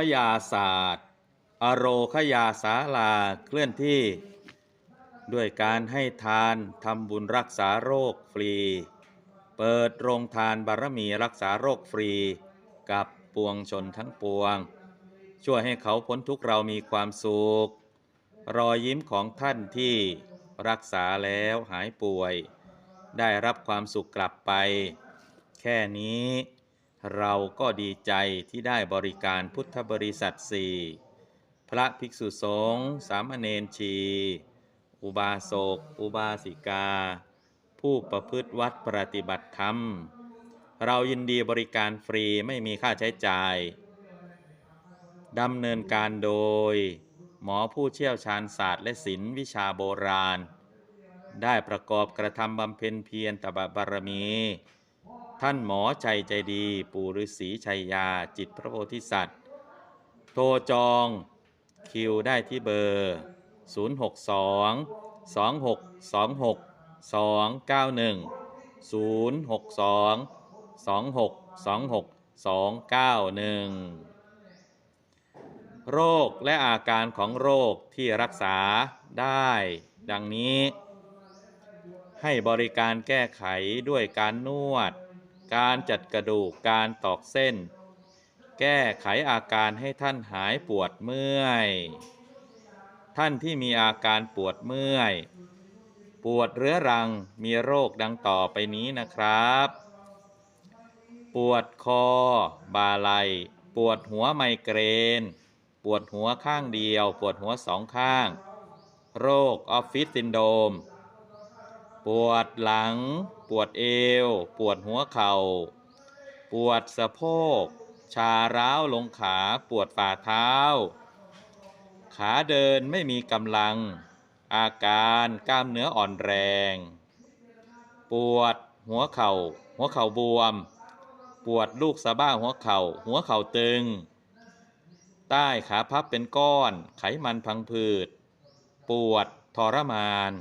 อโรคยาศาสตร์ อโรคยาสาลาเคลื่อนที่ ด้วยการให้ทานทำบุญรักษาโรคฟรี เปิดโรงทานบารมีรักษาโรคฟรี กับปวงชนทั้งปวง ช่วยให้เขาพ้นทุกเรามีความสุข รอยยิ้มของท่านที่รักษาแล้วหายป่วย ได้รับความสุขกลับไป แค่นี้ เราก็ดีใจที่ได้บริการพุทธบริษัทสี่พระภิกษุสงฆ์สามเณรชี อุบาสก อุบาสิกา ผู้ประพฤติวัดปฏิบัติธรรม เรายินดีบริการฟรีไม่มีค่าใช้จ่ายดำเนินการโดย หมอผู้เชี่ยวชาญศาสตร์และศิลป์วิชาโบราณ ได้ประกอบกระทำบำเพ็ญเพียรตบะบารมี ท่านหมอใจใจดี ปู่ฤาษีชัยยา จิตพระโพธิสัตว์ โทรจองคิวได้ที่เบอร์ 062 2626 291 062 2626 291โรคและอาการของโรคที่รักษาได้ ดังนี้ ให้บริการแก้ไขด้วยการนวด การจัดกระดูกการตอกเส้น แก้ไขอาการให้ท่านหายปวดเมื่อย ท่านที่มีอาการปวดเมื่อย ปวดเรื้อรังมีโรคดังต่อไปนี้นะครับ ปวดคอ บาไหลปวดหัวไมเกรน ปวดหัวข้างเดียว ปวดหัวสองข้าง โรคออฟฟิศซินโดรม ปวดหลัง ปวดเอว ปวดหัวเข่า ปวดสะโพก ชาร้าวลงขา ปวดฝ่าเท้า ขาเดินไม่มีกำลัง อาการกล้ามเนื้ออ่อนแรง ปวดหัวเข่า หัวเข่าบวม ปวดลูกสะบ้าหัวเข่า หัวเข่าตึง ใต้ขาพับเป็นก้อน ไขมันพังผืด ปวดทรมาน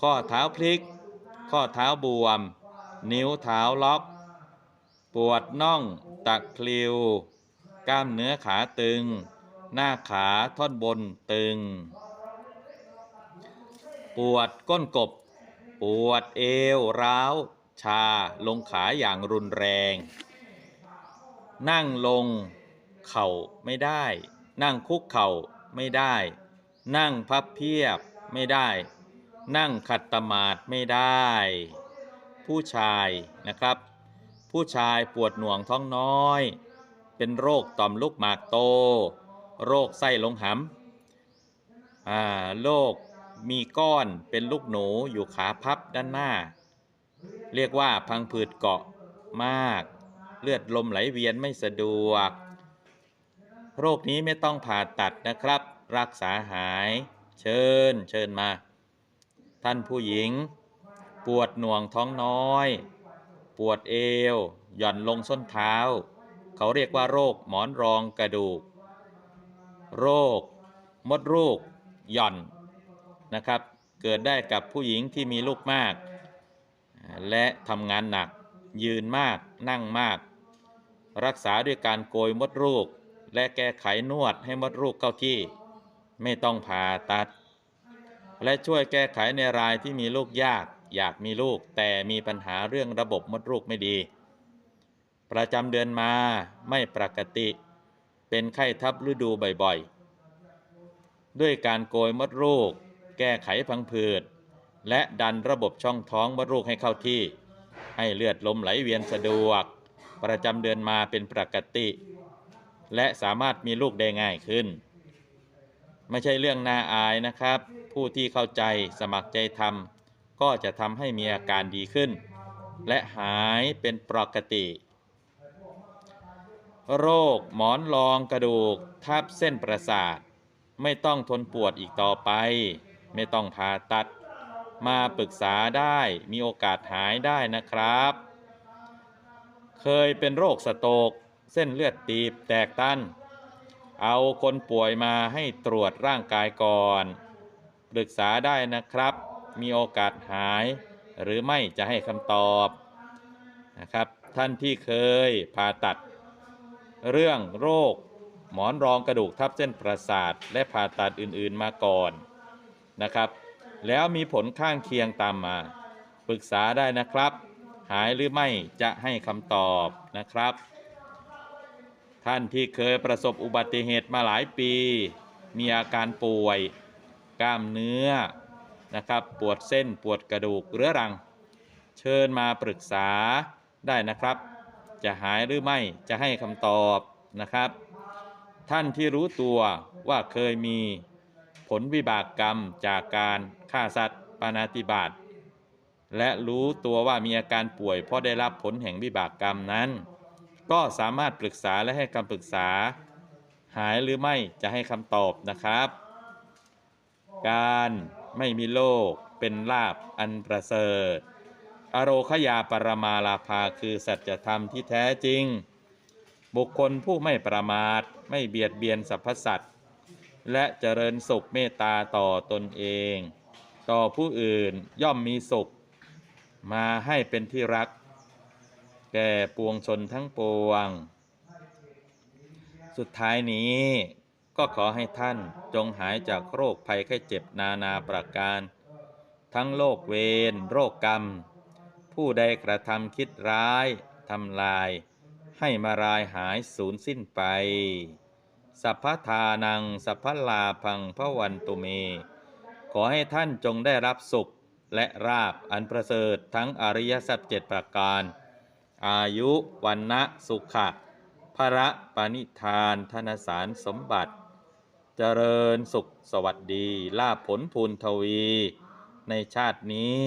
ข้อเท้าพลิก ข้อเท้าบวม นิ้วเท้าล็อก ปวดน่องตะคริว กล้ามเนื้อขาตึง หน้าขาท่อนบนตึง ปวดก้นกบ ปวดเอวร้าว ชาลงขาอย่างรุนแรง นั่งลงเข่าไม่ได้ นั่งคุกเข่าไม่ได้ นั่งพับเพียบไม่ได้ นั่งขัดตมาดไม่ได้ ผู้ชายนะครับ ผู้ชายปวดหน่วงท้องน้อย เป็นโรคต่อมลูกหมากโต โรคไส้ลงหำโรคมีก้อนเป็นลูกหนูอยู่ขาพับด้านหน้า เรียกว่าพังผืดเกาะมาก เลือดลมไหลเวียนไม่สะดวก โรคนี้ไม่ต้องผ่าตัดนะครับ รักษาหาย เชิญ เชิญมา ท่านผู้หญิง ปวดหน่วงท้องน้อย ปวดเอว หย่อนลงส้นเท้า เขาเรียกว่าโรคหมอนรองกระดูก โรค มดลูก หย่อนนะครับ เกิดได้กับผู้หญิงที่มีลูกมาก และทำงานหนัก ยืนมาก นั่งมาก รักษาด้วยการโกยมดลูก และแก้ไขนวดให้มดลูกเข้าที่ ไม่ต้องผ่าตัด และช่วยแก้ไขในรายที่มีลูกยาก อยากมีลูก แต่มีปัญหาเรื่องระบบมดลูกไม่ดี ประจำเดือนมาไม่ปกติ เป็นไข้ทับฤดูบ่อยๆ ด้วยการโกยมดลูก แก้ไขพังผืด และดันระบบช่องท้องมดลูกให้เข้าที่ ให้เลือดลมไหลเวียนสะดวก ประจำเดือนมาเป็นปกติ และสามารถมีลูกได้ง่ายขึ้น ไม่ใช่เรื่องน่าอายนะครับ ผู้ที่เข้าใจสมัครใจทำก็จะทำให้มีอาการดีขึ้น และหายเป็นปกติ โรคหมอนรองกระดูกทับเส้นประสาท ไม่ต้องทนปวดอีกต่อไป ไม่ต้องผ่าตัด มาปรึกษาได้มีโอกาสหายได้นะครับ เคยเป็นโรคสโตกเส้นเลือดตีบแตกตัน เอาคนป่วยมาให้ตรวจร่างกายก่อน ปรึกษาได้นะครับ มีโอกาสหาย หรือไม่จะให้คำตอบนะครับ ท่านที่เคยผ่าตัด เรื่องโรค หมอนรองกระดูกทับเส้นประสาท และผ่าตัดอื่นๆมาก่อนนะครับ แล้วมีผลข้างเคียงตามมาปรึกษาได้นะครับ หายหรือไม่จะให้คำตอบนะครับ ท่านที่เคยประสบอุบัติเหตุมาหลายปี มีอาการป่วย กล้ามเนื้อนะครับปวดเส้นปวดกระดูกเรื้อรัง เชิญมาปรึกษาได้นะครับ จะหายหรือไม่จะให้คำตอบนะครับ ท่านที่รู้ตัวว่าเคยมีผลวิบากกรรมจากการฆ่าสัตว์ปานาติบาตและรู้ตัวว่ามีอาการป่วย เพราะได้รับผลแห่งวิบากกรรมนั้น ก็สามารถปรึกษาและให้คำปรึกษา หายหรือไม่จะให้คำตอบนะครับ การไม่มีโรคเป็นลาบอันประเสริฐ อโรคยาปรมาลาภาคือสัจธรรมที่แท้จริง บุคคลผู้ไม่ประมาทไม่เบียดเบียนสรรพสัตว์และเจริญสุขเมตตาต่อตนเอง ต่อผู้อื่นย่อมมีสุข มาให้เป็นที่รัก แก่ปวงชนทั้งปวง สุดท้ายนี้ ก็ขอให้ท่านจงหายจากโรคภัยไข้เจ็บนานาประการ ทั้งโรคเวรโรคกรรม ผู้ใดกระทำคิดร้ายทำลาย ให้มารายหายสูญสิ้นไป สัพพทานังสัพพลาพังพระวันตุเม ขอให้ท่านจงได้รับสุขและราบอันประเสริฐทั้งอริยสัจเจ็ดประการ อายุวันนะสุขะพระปณิธานธนสารสมบัติ เจริญสุขสวัสดีลาผลพูนทวี ในชาตินี้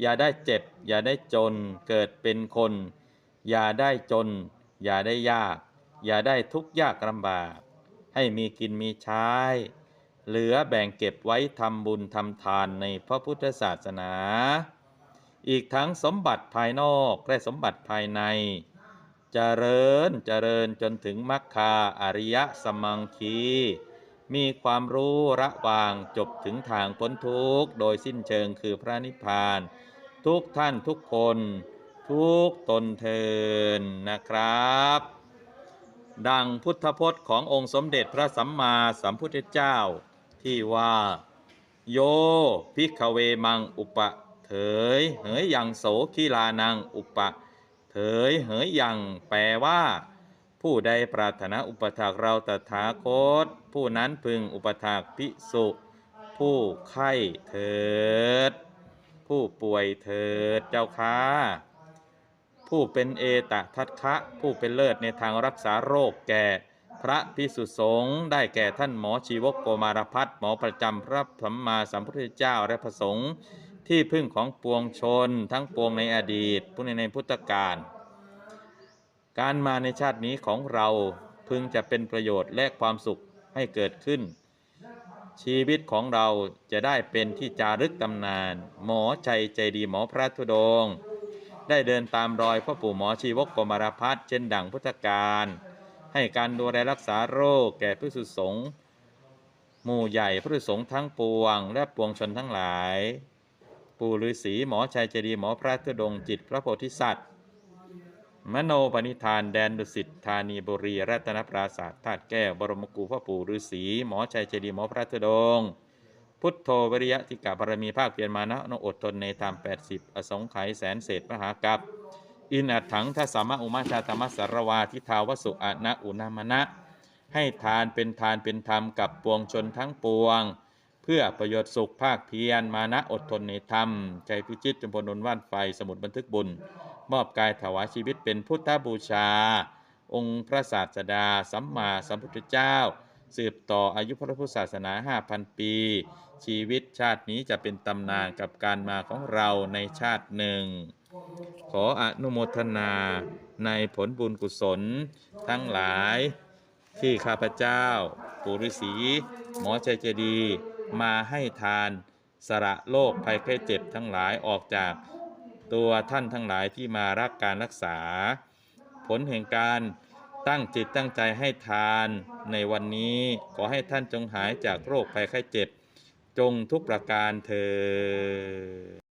อย่าได้เจ็บ อย่าได้จนเกิดเป็นคน อย่าได้จน อย่าได้ยาก อย่าได้ทุกข์ยากลำบาก ให้มีกินมีใช้ เหลือแบ่งเก็บไว้ทำบุญทำทานในพระพุทธศาสนา อีกทั้งสมบัติภายนอกและสมบัติภายในเจริญเจริญจนถึงมรรคาอริยสมังคี มีความรู้ระวางจบถึงทางพ้นทุกข์โดยสิ้นเชิงคือพระนิพพาน ทุกท่านทุกคน ทุกตนเทินนะครับ ดังพุทธพจน์ขององค์สมเด็จพระสัมมาสัมพุทธเจ้า ที่ว่า โยพิกเวมังอุปะเถยเหยยังโสคีลานังอุปะเถยเหยยังแปลว่า ผู้ใดปรารถนาอุปถากเราตถาคต ผู้นั้นพึงอุปถากภิกษุผู้ไข้เถิด ผู้ป่วยเถิดเจ้าค้าผู้เป็นเอตทัตคะ ผู้เป็นเลิศในทางรักษาโรคแก่ พระพิสุสงฆ์ได้แก่ท่านหมอชีวกโกมารพัฒนหมอประจำพระสัมมาสัมพุทธเจ้าและพระสงฆ์ที่พึ่งของปวงชนทั้งปวงในอดีตผู้ในในพุทธกาล การมาในชาตินี้ของเราพึงจะเป็นประโยชน์และความสุขให้เกิดขึ้น ชีวิตของเราจะได้เป็นที่จารึกตำนาน หมอชัยใจดีหมอพระธุดงค์ได้เดินตามรอยพ่อปู่หมอชีวกกมารพัฒน์เช่นดังพุทธการ ให้การดูแลรักษาโรคแก่ผู้สุสงฆ์หมู่ใหญ่ผู้สุสงฆ์ทั้งปวง และปวงชนทั้งหลาย ปู่ฤาษีหมอชัยใจดีหมอพระธุดงจิตพระโพธิสัตว์ มโนปณิธานแดนดุสิตธานีบุรี รัตนปราศาสตร์ธาตุแก้ว บรมกูพ่อปู่ฤาษีหมอชัยเจดีย์หมอพระธุดง พุทโธวิริยะทิกาบารมีภาคเพียรมานะนอดทนในธรรม80 อสงไขยแสนเศษมหากับอินอัดถังทัสสามะอุมาชาตมัสสารวาทิทาวสุอานะอุณามนะให้ทานเป็นทานเป็นธรรมกับปวงชนทั้งปวง เพื่อประโยชน์สุขภาคเพียรมานะอดทนในธรรมใจพิจิตจมพลนนว่านไฟสมุดบันทึกบุญ มอบกายถวายชีวิตเป็นพุทธบูชา องค์พระศาสดา สัมมาสัมพุทธเจ้า สืบต่ออายุพระพุทธศาสนา 5,000 ปี ชีวิตชาตินี้จะเป็นตำนานกับการมาของเราในชาติหนึ่ง ขออนุโมทนาในผลบุญกุศล ทั้งหลายที่ข้าพเจ้า ปุริษีหมอใจเจดี มาให้ทานสละโรคภัยไข้เจ็บทั้งหลายออกจาก ตัวท่านทั้งหลายที่มารักการรักษา ผลแห่งการตั้งจิตตั้งใจให้ทานในวันนี้ขอให้ท่านจงหายจากโรคภัยไข้เจ็บ จงทุกประการเธอ